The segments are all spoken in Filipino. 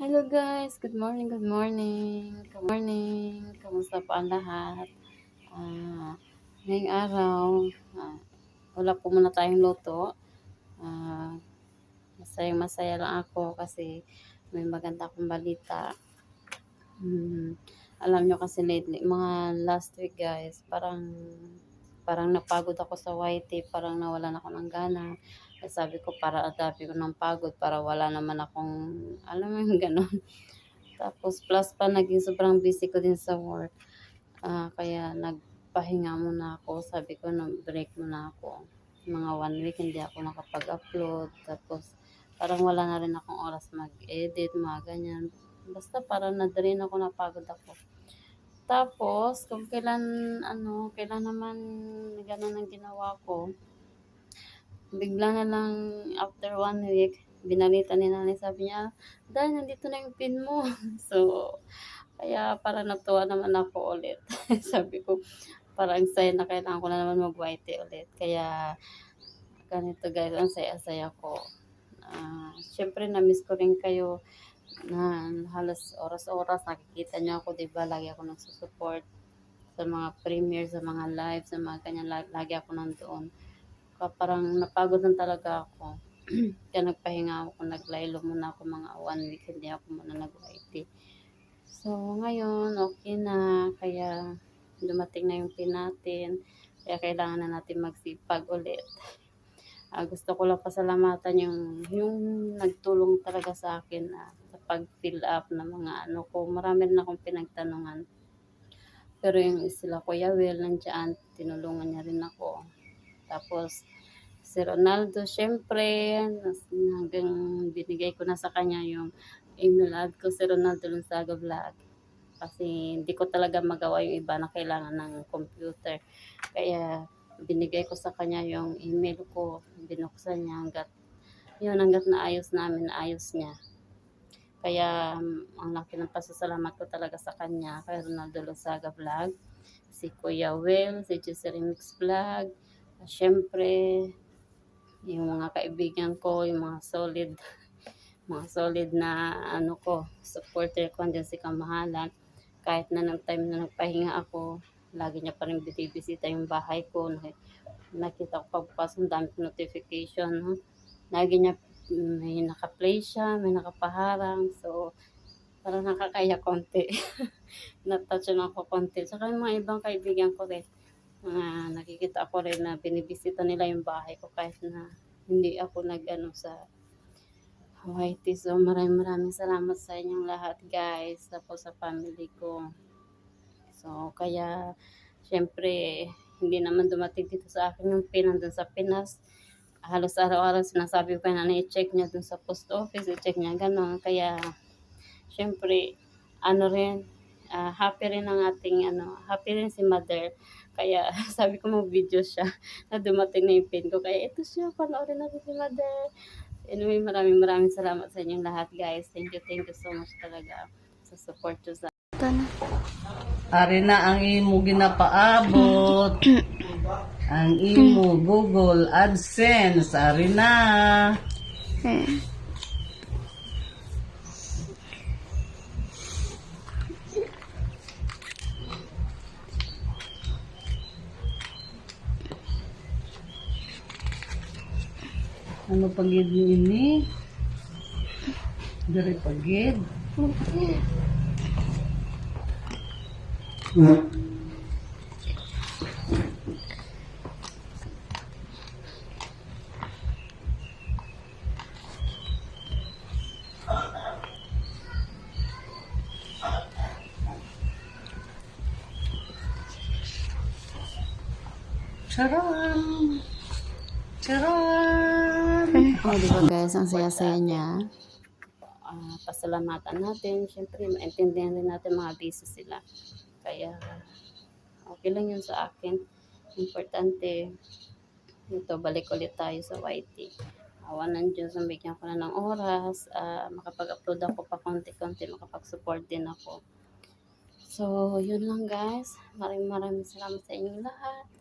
Hello guys, good morning, good morning, good morning. Kamusta po ang lahat? Ah, ngayong araw, ah, wala po muna tayong luto. Ah, masayang masaya lang ako kasi may maganda akong balita. Hmm, alam nyo kasi lately, mga last week guys, parang parang napagod ako sa YT, parang nawalan ako ng gana. Sabi ko para adapi ko ng pagod para wala naman akong, alam mo yung ganun. Tapos plus pa naging sobrang busy ko din sa work. Ah, kaya nagpahinga muna ako. Sabi ko na break muna ako. Mga one week hindi ako nakapag-upload. Tapos parang wala na rin akong oras mag-edit, mga ganyan. Basta parang na-drain ako, napagod ako. Tapos, kung kailan, ano, kailan naman ganun ang ginawa ko, bigla na lang after one week, binalita ni nanay, sabi niya, dahil nandito na yung pin mo. so, kaya parang natuwa naman ako ulit. sabi ko, parang saya na kailangan ko na naman mag-white ulit. Kaya, ganito guys, ang saya-saya ko. Ah, Siyempre, na-miss ko rin kayo na halos oras-oras nakikita niyo ako, 'di ba? Lagi ako nagsusupport sa mga premiere, sa mga live, sa mga kanya lagi ako nandoon. Kaya parang napagod na talaga ako. Kaya nagpahinga ako, naglaylo muna ako mga one week, hindi ako muna nag-YT. So, ngayon, okay na. Kaya dumating na yung pin natin. Kaya kailangan na natin magsipag ulit. Ah, gusto ko lang pasalamatan yung yung nagtulong talaga sa akin na sa pag-fill up ng mga ano ko. Marami rin akong pinagtanungan. Pero yung sila Kuya Will nandiyan, tinulungan niya rin ako. Tapos si Ronaldo, syempre, hanggang binigay ko na sa kanya yung email ad ko si Ronaldo Lunsaga Vlog. Kasi hindi ko talaga magawa yung iba na kailangan ng computer. Kaya binigay ko sa kanya yung email ko, binuksan niya hanggat yun hanggat naayos namin, naayos niya. Kaya ang laki ng pasasalamat ko talaga sa kanya, kay Ronaldo Losaga Vlog, si Kuya Will, si Jesse Mix Vlog, at syempre, yung mga kaibigan ko, yung mga solid, mga solid na ano ko, supporter ko, andyan si Kamahalan. Kahit na ng time na nagpahinga ako, lagi niya pa rin binibisita yung bahay ko. Nak- Nakita ko pagpasok, dami notification. No? Lagi niya, may naka-play siya, may nakapaharang. So, parang nakakaya konti. Natouch lang ako konti. Saka yung mga ibang kaibigan ko rin, mga nakikita ko rin na binibisita nila yung bahay ko kahit na hindi ako nag-ano sa Whitey. So, maraming maraming salamat sa inyong lahat guys. Tapos sa family ko. So, kaya, syempre, hindi naman dumating dito sa akin yung pin nandun sa Pinas. Halos araw-araw sinasabi ko nanay, i-check niya dun sa post office, i-check niya gano'n. Kaya, syempre, ano rin, ah, happy rin ang ating, ano, happy rin si mother. Kaya, sabi ko mag-video siya na dumating na yung pin ko. Kaya, ito siya, panoorin natin si mother. Anyway, maraming maraming salamat sa inyong lahat, guys. Thank you, thank you so much talaga sa support nyo sa Ari na ang imo ginapaabot. ang imo Google AdSense. Ari na. Ano pagid ini? Dari pagid. Charan! Charan! Oh, di ba guys, ang saya-saya niya. Ah, pasalamatan natin. Siyempre, maintindihan din natin mga busy sila. Kaya, okay lang yun sa akin. Importante, ito, balik ulit tayo sa YT. Awa ng Diyos, bigyan ko na ng oras. ah, makapag-upload ako pa konti-konti, makapag-support din ako. So, yun lang guys. Maraming maraming salamat sa inyong lahat.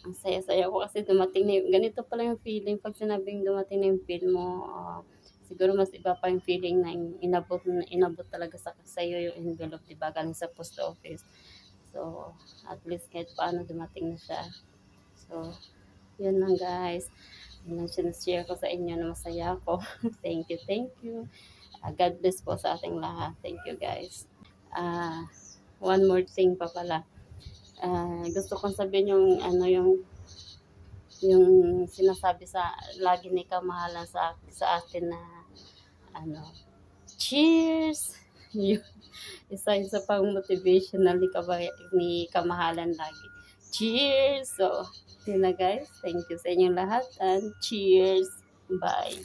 Ang saya-saya ko kasi dumating na yung, ganito pala yung feeling pag sinabing dumating na yung film mo, ah, siguro mas iba pa yung feeling na inabot, inabot talaga sa sa'yo yung envelope, di ba? Galing sa post office. So, at least kahit paano dumating na siya. So, yun lang guys. Yun lang sinashare ko sa inyo na masaya ako. thank you, thank you. Ah, God bless po sa ating lahat. Thank you guys. Ah, one more thing pa pala. Gusto kong sabihin yung ano yung yung sinasabi sa lagi ni kamahalan sa sa atin na ano cheers! Yun isa isa pang motivational ni, kaba, ni kamahalan lagi. Cheers! So yun na guys. Thank you sa inyong lahat and cheers. Bye